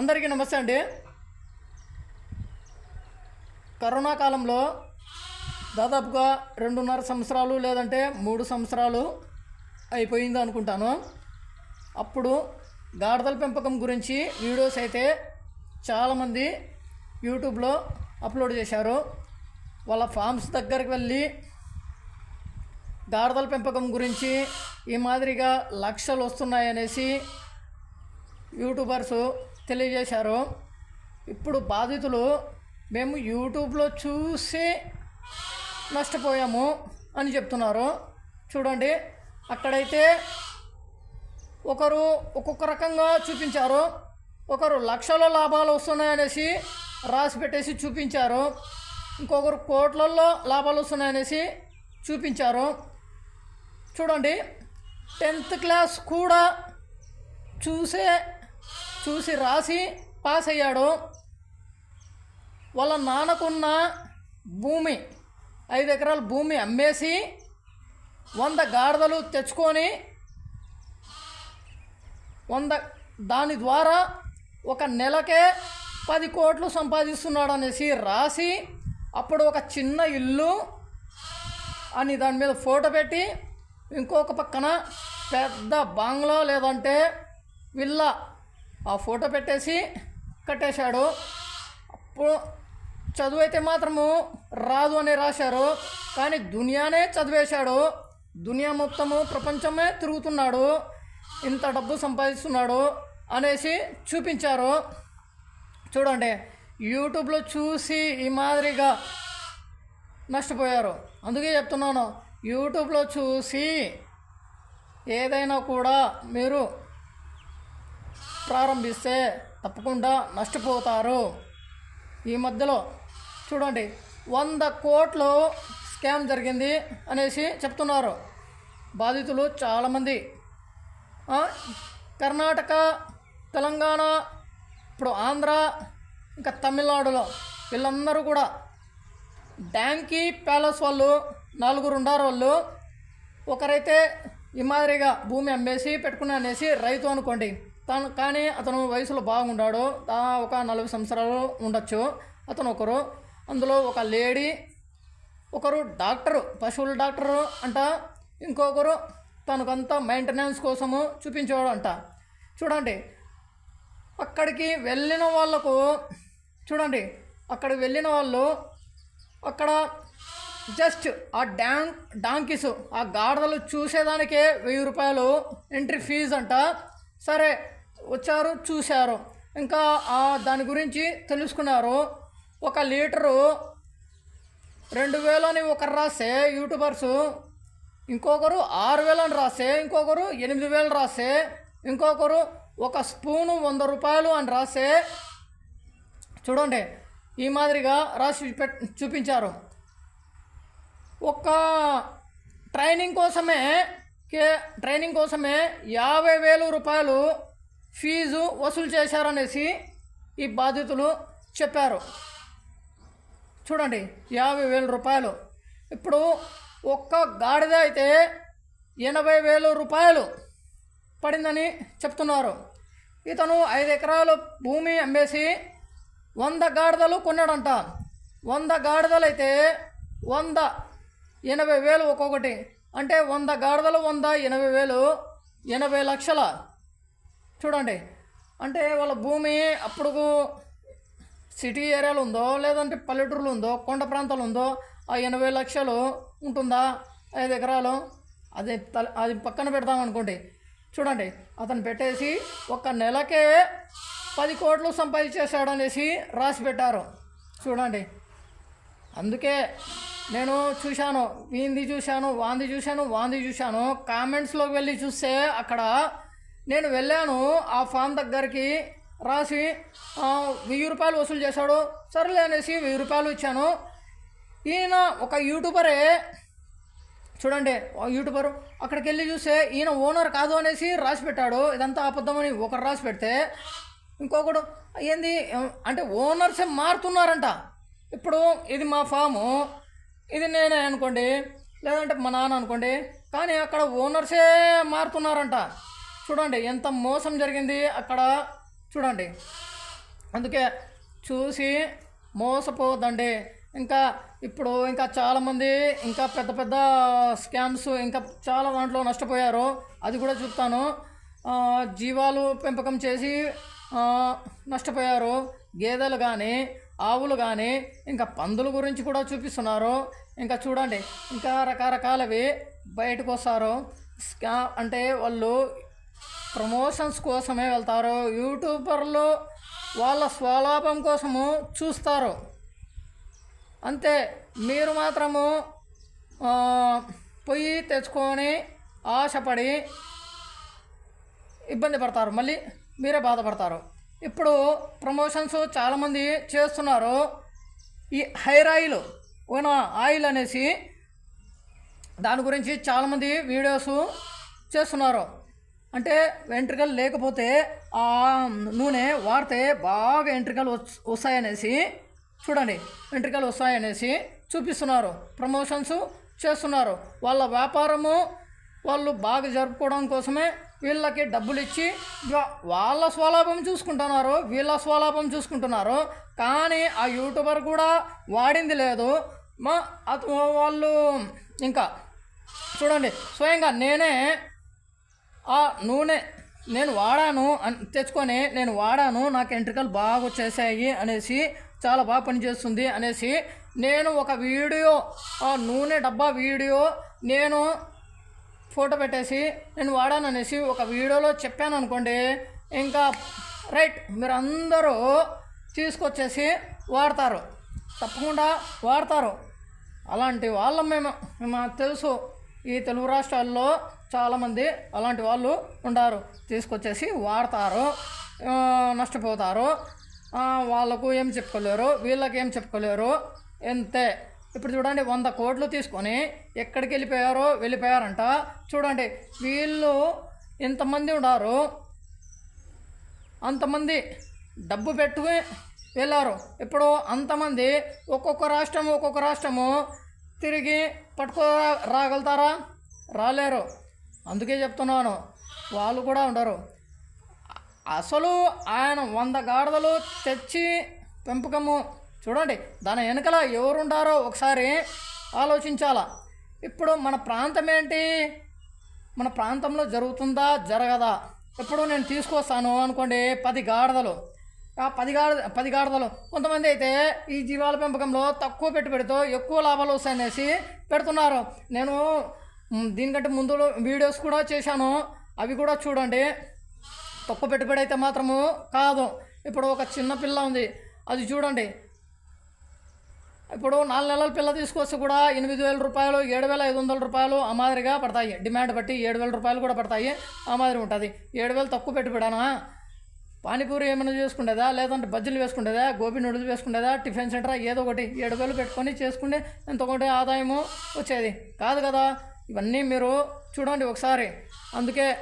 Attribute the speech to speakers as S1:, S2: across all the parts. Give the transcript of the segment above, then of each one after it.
S1: అందరికీ నమస్తే అండి. కరోనా కాలంలో దాదాపుగా రెండున్నర సంవత్సరాలు లేదంటే మూడు సంవత్సరాలు అయిపోయింది అనుకుంటాను. అప్పుడు గాడిదల పెంపకం గురించి వీడియోస్ అయితే చాలామంది యూట్యూబ్లో అప్లోడ్ చేశారు. వాళ్ళ ఫామ్స్ దగ్గరికి వెళ్ళి గాడిదల పెంపకం గురించి ఈ మాదిరిగా లక్షలు వస్తున్నాయనేసి యూట్యూబర్సు తెలియజేశారు. ఇప్పుడు బాధితులు మేము యూట్యూబ్లో చూసి నష్టపోయాము అని చెప్తున్నారు. చూడండి అక్కడైతే ఒకరు ఒక్కొక్క రకంగా చూపించారు. ఒకరు లక్షల లాభాలు వస్తున్నాయనేసి రాసి పెట్టేసి చూపించారు. ఇంకొకరు కోట్లల్లో లాభాలు వస్తున్నాయనేసి చూపించారు. చూడండి టెన్త్ క్లాస్ కూడా చూసే చూసి రాసి పాస్ అయ్యాడు. వాళ్ళ నాన్నకున్న భూమి ఐదు ఎకరాల భూమి అమ్మేసి వంద గాడిదలు తెచ్చుకొని వంద దాని ద్వారా ఒక నెలకే పది కోట్లు సంపాదిస్తున్నాడు అనేసి రాసి అప్పుడు ఒక చిన్న ఇల్లు అని దాని మీద ఫోటో పెట్టి ఇంకొక పక్కన పెద్ద బంగ్లా లేదంటే విల్లా ఆ ఫోటో పెట్టేసి కట్టేశాడు. అప్పుడు చదువు అయితే మాత్రము రాదు అని రాశారు. కానీ దునియానే చదివేశాడు. దునియా మొత్తము ప్రపంచమే తిరుగుతున్నాడు. ఇంత డబ్బు సంపాదిస్తున్నాడు అనేసి చూపించారు. చూడండి యూట్యూబ్లో చూసి ఈ మాదిరిగా నష్టపోయారు. అందుకే చెప్తున్నాను యూట్యూబ్లో చూసి ఏదైనా కూడా మీరు ప్రారంభిస్తే తప్పకుండా నష్టపోతారు. ఈ మధ్యలో చూడండి వంద కోట్లు స్కామ్ జరిగింది అనేసి చెప్తున్నారు. బాధితులు చాలామంది. కర్ణాటక తెలంగాణ ఇప్పుడు ఆంధ్ర ఇంకా తమిళనాడులో వీళ్ళందరూ కూడా డ్యాంకీ ప్యాలెస్ వాళ్ళు నలుగురు ఉండారు వాళ్ళు. ఒకరైతే ఈ మాదిరిగా భూమి అమ్మేసి పెట్టుకున్నా అనేసి రైతు అనుకోండి. తను కానీ అతను వయసులో బాగుండాడు ఒక నలభై సంవత్సరాలు ఉండొచ్చు. అతను ఒకరు అందులో ఒక లేడీ ఒకరు డాక్టరు పశువుల డాక్టరు అంట. ఇంకొకరు తనకంతా మెయింటెనెన్స్ కోసము చూపించేవాడు అంట చూడండి అక్కడికి వెళ్ళిన వాళ్ళకు చూడండి అక్కడికి వెళ్ళిన వాళ్ళు అక్కడ జస్ట్ ఆ డ్యాంక్ డాంకీస్ ఆ గాడిదలు చూసేదానికే వెయ్యి రూపాయలు ఎంట్రీ ఫీజు అంట సరే వచ్చారు చూశారు. ఇంకా దాని గురించి తెలుసుకున్నారు. ఒక లీటరు రెండు వేలని ఒకరు రాసే యూట్యూబర్సు ఇంకొకరు ఆరు వేలని రాసే ఇంకొకరు ఎనిమిది వేలు రాసే ఇంకొకరు ఒక స్పూను వంద రూపాయలు అని రాసే చూడండి ఈ మాదిరిగా రాసి చూపించారు. ఒక ట్రైనింగ్ కోసమే కే ట్రైనింగ్ కోసమే యాభై వేలు రూపాయలు ఫీజు వసూలు చేశారనేసి ఈ బాధితులు చెప్పారు. చూడండి యాభై వేల రూపాయలు. ఇప్పుడు ఒక్క గాడిద అయితే ఎనభై వేలు రూపాయలు పడిందని చెప్తున్నారు. ఇతను ఐదు ఎకరాలు భూమి అమ్మేసి వంద గాడిదలు కొన్నాడంట. వంద గాడిదలు అయితే వంద ఎనభై వేలు ఒక్కొక్కటి. అంటే వంద గాడిదలు వంద ఎనభై వేలు ఎనభై లక్షల. చూడండి. అంటే వాళ్ళ భూమి అప్పుడు సిటీ ఏరియాలు ఉందో లేదంటే పల్లెటూరులో ఉందో కొండ ప్రాంతాలు ఉందో ఆ ఎనభై లక్షలు ఉంటుందా? ఐదు ఎకరాలు. అది తల- అది పక్కన పెడతామనుకోండి చూడండి. అతను పెట్టేసి ఒక నెలకే పది కోట్లు సంపాదించేశాడనేసి రాసి పెట్టారు. చూడండి. అందుకే నేను చూశాను వీంది చూశాను వాంది చూశాను వాంది చూశాను. కామెంట్స్లోకి వెళ్ళి చూస్తే అక్కడ నేను వెళ్ళాను ఆ ఫామ్ దగ్గరికి రాసి వెయ్యి రూపాయలు వసూలు చేశాడు. సరేలే అనేసి వెయ్యి రూపాయలు ఇచ్చాను. ఈయన ఒక యూట్యూబరే చూడండి యూట్యూబర్ అక్కడికి వెళ్ళి చూస్తే ఈయన ఓనర్ కాదు అనేసి రాసి పెట్టాడు. ఇదంతా అబద్ధమని ఒకరు రాసి పెడితే ఇంకొకడు ఏంది? అంటే ఓనర్సే మారుతున్నారంట. ఇప్పుడు ఇది మా ఫాము. ఇది నేనే అనుకోండి లేదంటే మా నాన్న అనుకోండి కానీ అక్కడ ఓనర్సే మారుతున్నారంట. చూడండి ఎంత మోసం జరిగింది అక్కడ చూడండి. అందుకే చూసి మోసపోవద్దండి. ఇంకా ఇప్పుడు ఇంకా చాలామంది ఇంకా పెద్ద పెద్ద స్కామ్స్ ఇంకా చాలా దాంట్లో నష్టపోయారు. అది కూడా చెప్తాను. జీవాలు పెంపకం చేసి నష్టపోయారు. గేదెలు కానీ ఆవులు కానీ ఇంకా పందుల గురించి కూడా చూపిస్తున్నారు. ఇంకా చూడండి ఇంకా రకరకాలవి బయటకు వస్తారు. స్కా అంటే వాళ్ళు ప్రమోషన్స్ కోసమే వెళ్తారు. యూట్యూబర్లు వాళ్ళ స్వలాభం కోసము చూస్తారు. అంతే మీరు మాత్రము పొయ్యి తెచ్చుకొని ఆశపడి ఇబ్బంది పడతారు. మళ్ళీ మీరే బాధపడతారు. ఇప్పుడు ప్రమోషన్స్ చాలామంది చేస్తున్నారు. ఈ హెయిర్ ఆయిల్ ఓన ఆయిల్ అనేసి దాని గురించి చాలామంది వీడియోస్ చేస్తున్నారు. అంటే వెంట్రుకలు లేకపోతే ఆ నూనె వాడితే బాగా వెంట్రికలు వస్- వస్తాయనేసి చూడండి. వెంట్రుకలు వస్తాయనేసి చూపిస్తున్నారు. ప్రమోషన్స్ చేస్తున్నారు. వాళ్ళ వ్యాపారము వాళ్ళు బాగా జరుపుకోవడం కోసమే వీళ్ళకి డబ్బులు ఇచ్చి వాళ్ళ స్వలాభం చూసుకుంటున్నారు వీళ్ళ స్వలాభం చూసుకుంటున్నారు కానీ ఆ యూట్యూబర్ కూడా వాడింది లేదు. మా అత వాళ్ళు ఇంకా చూడండి స్వయంగా నేనే ఆ నూనె నేను వాడాను అని తెచ్చుకొని నేను వాడాను నాకు ఎంట్రికలు బాగా వచ్చేసాయి అనేసి చాలా బాగా పనిచేస్తుంది అనేసి నేను ఒక వీడియో ఆ నూనె డబ్బా వీడియో నేను ఫోటో పెట్టేసి నేను వాడాను అనేసి ఒక వీడియోలో చెప్పాను అనుకోండి ఇంకా రైట్ మీరు అందరూ తీసుకొచ్చేసి వాడతారు. తప్పకుండా వాడతారు. అలాంటి వాళ్ళం మేము మాకు తెలుసు ఈ తెలుగు రాష్ట్రాల్లో చాలామంది అలాంటి వాళ్ళు ఉంటారు తీసుకొచ్చేసి వాడతారు నష్టపోతారు. వాళ్ళకు ఏం చెప్పుకోలేరు వీళ్ళకి ఏం చెప్పుకోలేరు అంతే ఇప్పుడు చూడండి వంద కోట్లు తీసుకొని ఎక్కడికి వెళ్ళిపోయారో వెళ్ళిపోయారంట. చూడండి వీళ్ళు ఎంతమంది ఉన్నారు. అంతమంది డబ్బు పెట్టుకుని వెళ్ళారు. ఇప్పుడు అంతమంది ఒక్కొక్క రాష్ట్రము ఒక్కొక్క రాష్ట్రము తిరిగి పట్టుకో రాగలుగుతారా? రాలేరు. అందుకే చెప్తున్నాను వాళ్ళు కూడా ఉండరు. అసలు ఆయన వంద గాడిదలు తెచ్చి పెంపకము చూడండి దాని వెనకల ఎవరుంటారో ఒకసారి ఆలోచించాలా? ఇప్పుడు మన ప్రాంతం ఏంటి మన ప్రాంతంలో జరుగుతుందా? జరగదా? ఇప్పుడు నేను తీసుకొస్తాను అనుకోండి పది గాడిదలు. ఆ పది గాడ పది గాడిదలు. కొంతమంది అయితే ఈ జీవాల పెంపకంలో తక్కువ పెట్టుబడితో ఎక్కువ లాభాలు వస్తాయనేసి పెడుతున్నారు. నేను దీనికంటే ముందు వీడియోస్ కూడా చేశాను. అవి కూడా చూడండి. తక్కువ పెట్టుబడి అయితే మాత్రము కాదు. ఇప్పుడు ఒక చిన్న పిల్ల ఉంది. అది చూడండి. ఇప్పుడు నాలుగు నెలల పిల్ల తీసుకొస్తే కూడా ఎనిమిది వేల రూపాయలు ఏడు వేల ఐదు వందల రూపాయలు ఆ మాదిరిగా పడతాయి. డిమాండ్ బట్టి ఏడు వేల రూపాయలు కూడా పడతాయి. ఆ మాదిరి ఉంటుంది. ఏడు వేలు తక్కువ పెట్టుబడానా? పానీపూరి ఏమైనా చేసుకుండేదా? లేదంటే బజ్జీలు వేసుకుండేదా? గోబీ నూడిల్స్ వేసుకునేదా టిఫిన్ సెంటర్? ఏదో ఒకటి. ఏడు వేలు పెట్టుకొని చేసుకుంటే ఎంత ఆదాయము వచ్చేది. కాదు కదా. ఇవన్నీ మీరు చూడండి ఒకసారి. అందుకే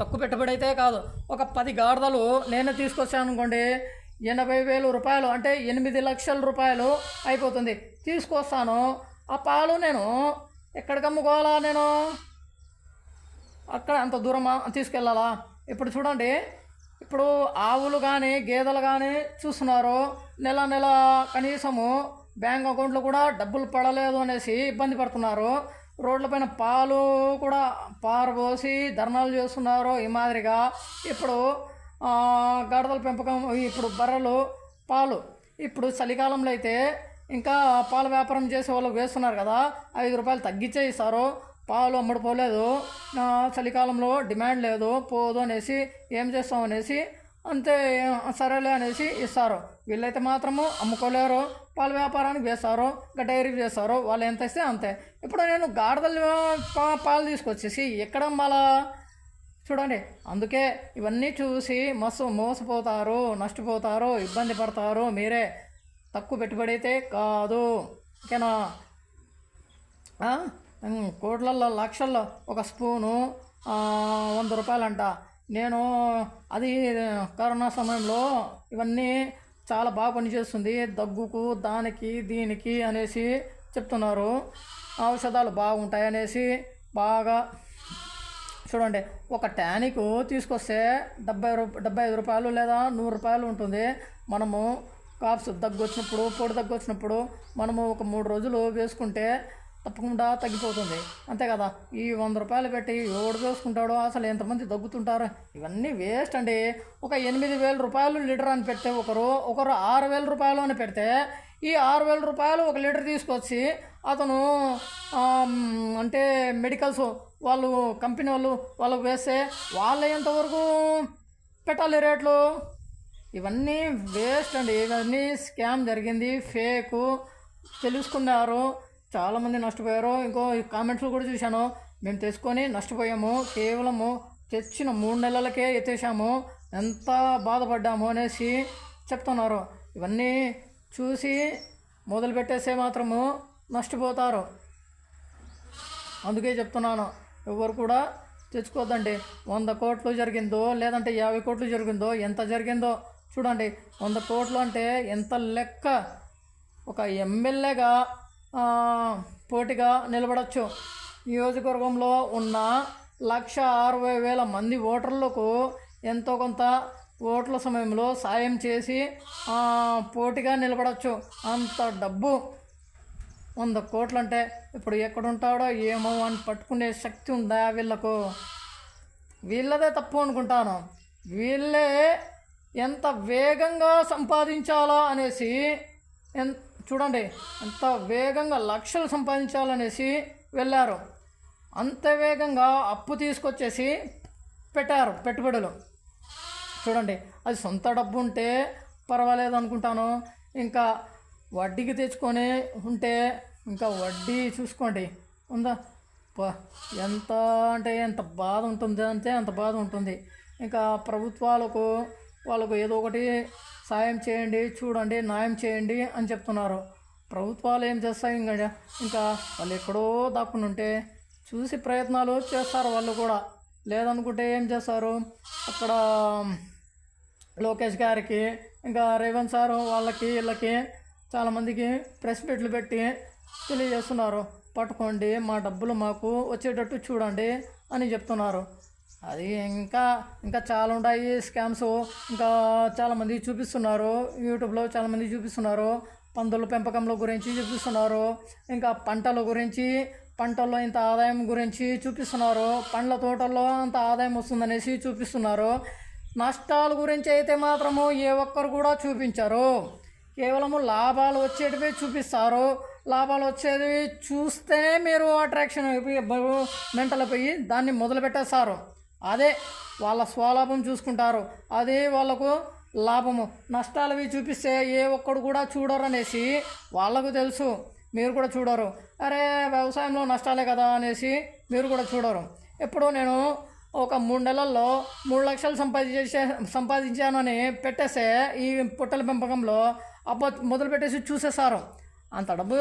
S1: తక్కువ పెట్టుబడి అయితే కాదు. ఒక పది గాడిదలు నేనే తీసుకొచ్చాను అనుకోండి. ఎనభై వేలు రూపాయలు అంటే ఎనిమిది లక్షల రూపాయలు అయిపోతుంది. తీసుకొస్తాను. ఆ పాలు నేను ఎక్కడికి అమ్ముకోవాలా నేను? అక్కడ అంత దూరమా? తీసుకెళ్ళాలా? ఇప్పుడు చూడండి. ఇప్పుడు ఆవులు కానీ గేదెలు కానీ చూస్తున్నారు. నెల నెల కనీసము బ్యాంక్ అకౌంట్లో కూడా డబ్బులు పడలేదు అనేసి ఇబ్బంది పడుతున్నారు. రోడ్లపైన పాలు కూడా పారబోసి ధర్నాలు చేస్తున్నారు ఈ మాదిరిగా. ఇప్పుడు గాడిదల పెంపకం ఇప్పుడు బర్రెలు పాలు. ఇప్పుడు చలికాలంలో అయితే ఇంకా పాల వ్యాపారం చేసే వాళ్ళు వేస్తున్నారు కదా ఐదు రూపాయలు తగ్గించే ఇస్తారు పాలు అమ్ముడుపోలేదు. చలికాలంలో డిమాండ్ లేదు. పోదు అనేసి ఏం చేస్తాం అనేసి అంతే సరేలే అనేసి ఇస్తారు. వీళ్ళైతే మాత్రము అమ్ముకోలేరు. పాల వ్యాపారానికి వేస్తారు. ఇంకా డైరీకి చేస్తారు. వాళ్ళు ఎంత ఇస్తే అంతే. ఇప్పుడు నేను గాడిదలు పా పాలు తీసుకొచ్చేసి ఎక్కడ మళ్ళా చూడండి అందుకే ఇవన్నీ చూసి మస్తు మోసపోతారు నష్టపోతారు ఇబ్బంది పడతారు మీరే. తక్కువ పెట్టుబడి అయితే కాదు. ఓకేనా? కోట్లల్లో లక్షల్లో ఒక స్పూను వంద రూపాయలంట. నేను అది కరోనా సమయంలో ఇవన్నీ చాలా బాగా పనిచేస్తుంది. దగ్గుకు దానికి దీనికి అనేసి చెప్తున్నారు. ఔషధాలు బాగుంటాయి అనేసి బాగా చూడండి ఒక ట్యానిక్ తీసుకొస్తే డెబ్బై రూప డెబ్బై ఐదు రూపాయలు లేదా నూరు రూపాయలు ఉంటుంది. మనము కాప్స్ దగ్గు వచ్చినప్పుడు పొడి దగ్గు వచ్చినప్పుడు మనము ఒక మూడు రోజులు వేసుకుంటే తప్పకుండా తగ్గిపోతుంది. అంతే కదా? ఈ వంద రూపాయలు పెట్టి ఎవడు వేసుకుంటాడో అసలు ఎంతమంది తగ్గుతుంటారు ఇవన్నీ వేస్ట్ అండి. ఒక ఎనిమిది వేల రూపాయలు లీటర్ అని పెడితే ఒకరు ఒకరు ఆరు వేల రూపాయలు అని పెడితే ఈ ఆరు వేల రూపాయలు ఒక లీటర్ తీసుకొచ్చి అతను అంటే మెడికల్స్ వాళ్ళు కంపెనీ వాళ్ళు వాళ్ళకు వేస్తే వాళ్ళు ఎంతవరకు పెట్టాలి రేట్లు? ఇవన్నీ వేస్ట్ అండి. ఇవన్నీ స్కామ్ జరిగింది. ఫేకు. తెలుసుకున్నారు. చాలామంది నష్టపోయారు. ఇంకో కామెంట్స్లో కూడా చూశాను. మేము తెచ్చుకొని నష్టపోయాము. కేవలము తెచ్చిన మూడు నెలలకే ఎత్తేసాము. ఎంత బాధపడ్డాము అనేసి చెప్తున్నారు. ఇవన్నీ చూసి మొదలుపెట్టేస్తే మాత్రము నష్టపోతారు. అందుకే చెప్తున్నాను ఎవరు కూడా తెచ్చుకోవద్దండి. వంద కోట్లు జరిగిందో లేదంటే యాభై కోట్లు జరిగిందో ఎంత జరిగిందో చూడండి. వంద కోట్లు అంటే ఎంత లెక్క? ఒక ఎమ్మెల్యేగా పోటీగా నిలబడచ్చు. నియోజకవర్గంలో ఉన్న లక్ష అరవై వేల మంది ఓటర్లకు ఎంతో కొంత ఓట్ల సమయంలో సాయం చేసి పోటీగా నిలబడచ్చు. అంత డబ్బు వంద కోట్లు అంటే ఇప్పుడు ఎక్కడుంటాడో ఏమో అని పట్టుకునే శక్తి ఉందా వీళ్ళకు? వీళ్ళదే తప్పు అనుకుంటాను. వీళ్ళే ఎంత వేగంగా సంపాదించాలా అనేసి ఎన్ చూడండి ఎంత వేగంగా లక్షలు సంపాదించాలనేసి వెళ్ళారు. అంత వేగంగా అప్పు తీసుకొచ్చేసి పెట్టారు పెట్టుబడులు. చూడండి అది సొంత డబ్బు ఉంటే పర్వాలేదు అనుకుంటాను. ఇంకా వడ్డీకి తెచ్చుకొని ఉంటే ఇంకా వడ్డీ చూసుకోండి. ఉందా? ఎంత అంటే ఎంత బాధ ఉంటుంది అంటే అంత బాధ ఉంటుంది. ఇంకా ప్రభుత్వాలకు వాళ్ళకు ఏదో ఒకటి సాయం చేయండి చూడండి న్యాయం చేయండి అని చెప్తున్నారు. ప్రభుత్వాలు ఏం చేస్తాయి ఇంకా? ఇంకా వాళ్ళు ఎక్కడో దాక్కుని ఉంటే చూసి ప్రయత్నాలు చేస్తారు వాళ్ళు కూడా. లేదనుకుంటే ఏం చేస్తారు? అక్కడ లోకేష్ గారికి ఇంకా రేవంత్ సార్ వాళ్ళకి వీళ్ళకి చాలామందికి ప్రెస్ మీట్లు పెట్టి తెలియజేస్తున్నారు. పట్టుకోండి మా డబ్బులు మాకు వచ్చేటట్టు చూడండి అని చెప్తున్నారు. అది ఇంకా ఇంకా చాలా ఉన్నాయి స్కామ్స్. ఇంకా చాలామంది చూపిస్తున్నారు. యూట్యూబ్లో చాలామంది చూపిస్తున్నారు. పందుల పెంపకంలో గురించి చూపిస్తున్నారు. ఇంకా పంటల గురించి పంటల్లో ఇంత ఆదాయం గురించి చూపిస్తున్నారు. పండ్ల తోటల్లో అంత ఆదాయం వస్తుందనేసి చూపిస్తున్నారు. నష్టాల గురించి అయితే మాత్రము ఏ ఒక్కరు కూడా చూపించరు. కేవలము లాభాలు వచ్చేటివి చూపిస్తారు. లాభాలు వచ్చేది చూస్తేనే మీరు అట్రాక్షన్ అయిపోయి మెంటల్ పోయి దాన్ని మొదలు పెట్టేస్తారు. అదే వాళ్ళ స్వలాభం చూసుకుంటారు. అదే వాళ్ళకు లాభము. నష్టాలవి చూపిస్తే ఏ ఒక్కడు కూడా చూడరు అనేసి వాళ్ళకు తెలుసు. మీరు కూడా చూడరు. అరే వ్యవసాయంలో నష్టాలే కదా అనేసి మీరు కూడా చూడరు. ఎప్పుడో నేను ఒక మూడు నెలల్లో మూడు లక్షలు సంపాదించే అని పెట్టేస్తే ఈ పుట్టల పెంపకంలో అబ్బో మొదలు పెట్టేసి చూసేసారు అంత డబ్బు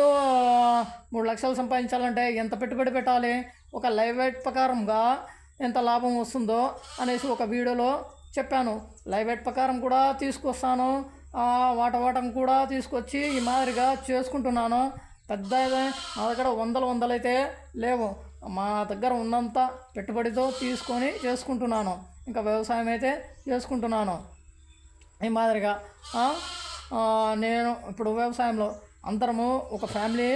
S1: మూడు లక్షలు సంపాదించాలంటే ఎంత పెట్టుబడి పెట్టాలి? ఒక లైవ్ వెయిట్ ప్రకారంగా ఎంత లాభం వస్తుందో అనేసి ఒక వీడియోలో చెప్పాను. లైవ్ వెయిట్ ప్రకారం కూడా తీసుకొస్తాను. వాట వాటం కూడా తీసుకొచ్చి ఈ మాదిరిగా చేసుకుంటున్నాను. పెద్ద నా దగ్గర వందలు వందలైతే లేవు. మా దగ్గర ఉన్నంత పెట్టుబడితో తీసుకొని చేసుకుంటున్నాను. ఇంకా వ్యవసాయం అయితే చేసుకుంటున్నాను. ఈ మాదిరిగా నేను ఇప్పుడు వ్యవసాయంలో అందరము ఒక ఫ్యామిలీ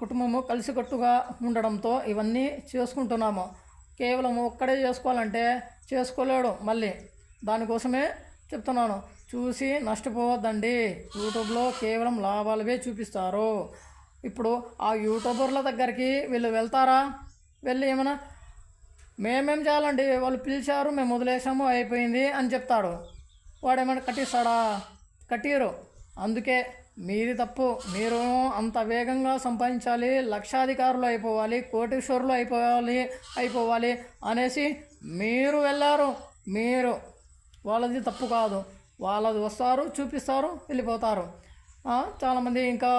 S1: కుటుంబము కలిసికట్టుగా ఉండడంతో ఇవన్నీ చేసుకుంటున్నాము. కేవలం ఒక్కడే చేసుకోవాలంటే చేసుకోలేడు మళ్ళీ. దానికోసమే చెప్తున్నాను. చూసి నష్టపోవద్దండి. యూట్యూబ్లో కేవలం లాభాలవే చూపిస్తారు. ఇప్పుడు ఆ యూట్యూబర్ల దగ్గరికి వీళ్ళు వెళ్తారా? వెళ్ళి ఏమైనా మేమేం చేయాలండి? వాళ్ళు పిలిచారు మేము వదిలేసాము అయిపోయింది అని చెప్తాడు. వాడు ఏమైనా కట్టిస్తాడా? కట్టిరు అందుకే మీది తప్పు. మీరు అంత వేగంగా సంపాదించాలి లక్షాధికారులు అయిపోవాలి కోటీశ్వరులు అయిపోవాలి అయిపోవాలి అనేసి మీరు వెళ్ళారు. మీరు వాళ్ళది తప్పు కాదు. వాళ్ళది వస్తారు చూపిస్తారు వెళ్ళిపోతారు. చాలామంది ఇంకా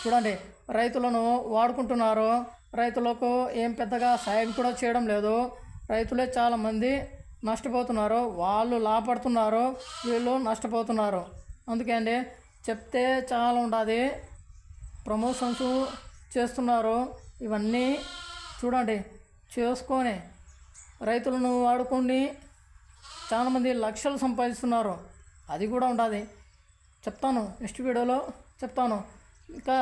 S1: చూడండి రైతులను వాడుకుంటున్నారు. రైతులకు ఏం పెద్దగా సాయం కూడా చేయడం లేదు. రైతులే చాలామంది నష్టపోతున్నారు. వాళ్ళు లాభపడుతున్నారు. వీళ్ళు నష్టపోతున్నారు. అందుకే అండి చెప్తే చాలా ఉండాది. ప్రమోషన్స్ చేస్తున్నారు. ఇవన్నీ చూడండి చేసుకొని రైతులను వాడుకొని చాలామంది లక్షలు సంపాదిస్తున్నారు. అది కూడా ఉండాలి చెప్తాను. నెక్స్ట్ వీడియోలో చెప్తాను. ఇంకా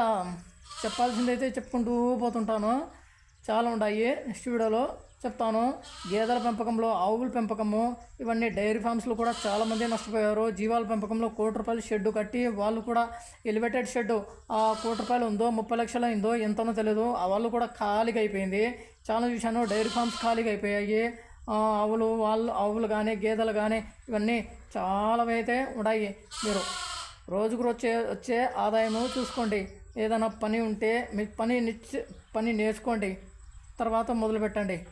S1: చెప్పాల్సిందైతే చెప్పుకుంటూ పోతుంటాను. చాలా ఉన్నాయి నెక్స్ట్ వీడియోలో చెప్తాను. గేదెల పెంపకంలో ఆవుల పెంపకము ఇవన్నీ డైరీ ఫార్మ్స్లో కూడా చాలామంది నష్టపోయారు. జీవాల పెంపకంలో కోటి రూపాయలు షెడ్ కట్టి వాళ్ళు కూడా ఎలివేటెడ్ షెడ్ ఆ కోటి రూపాయలు ఉందో ముప్పై లక్షలు అయిందో ఎంతనో తెలియదు వాళ్ళు కూడా ఖాళీగా అయిపోయింది. చాలా చూశాను డైరీ ఫార్మ్స్ ఖాళీగా అయిపోయాయి. ఆవులు వాళ్ళు ఆవులు కానీ గేదెలు కానీ ఇవన్నీ చాలా అయితే ఉన్నాయి మీరు రోజుకు వచ్చే వచ్చే ఆదాయము చూసుకోండి. ఏదైనా పని ఉంటే మీ పని నిచ్చి పని నేర్చుకోండి. తర్వాత మొదలు పెట్టండి.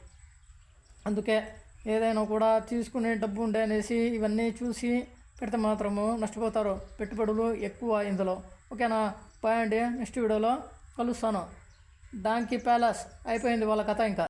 S1: అందుకే ఏదైనా కూడా తీసుకునే డబ్బు ఉండే అనేసి ఇవన్నీ చూసి పెడితే మాత్రము నష్టపోతారు. పెట్టుబడులు ఎక్కువ ఇందులో. ఓకేనా? బాయ్ అండి నెక్స్ట్ వీడియోలో కలుస్తాను. Donkey palace. అయిపోయింది వాళ్ళ కథ ఇంకా.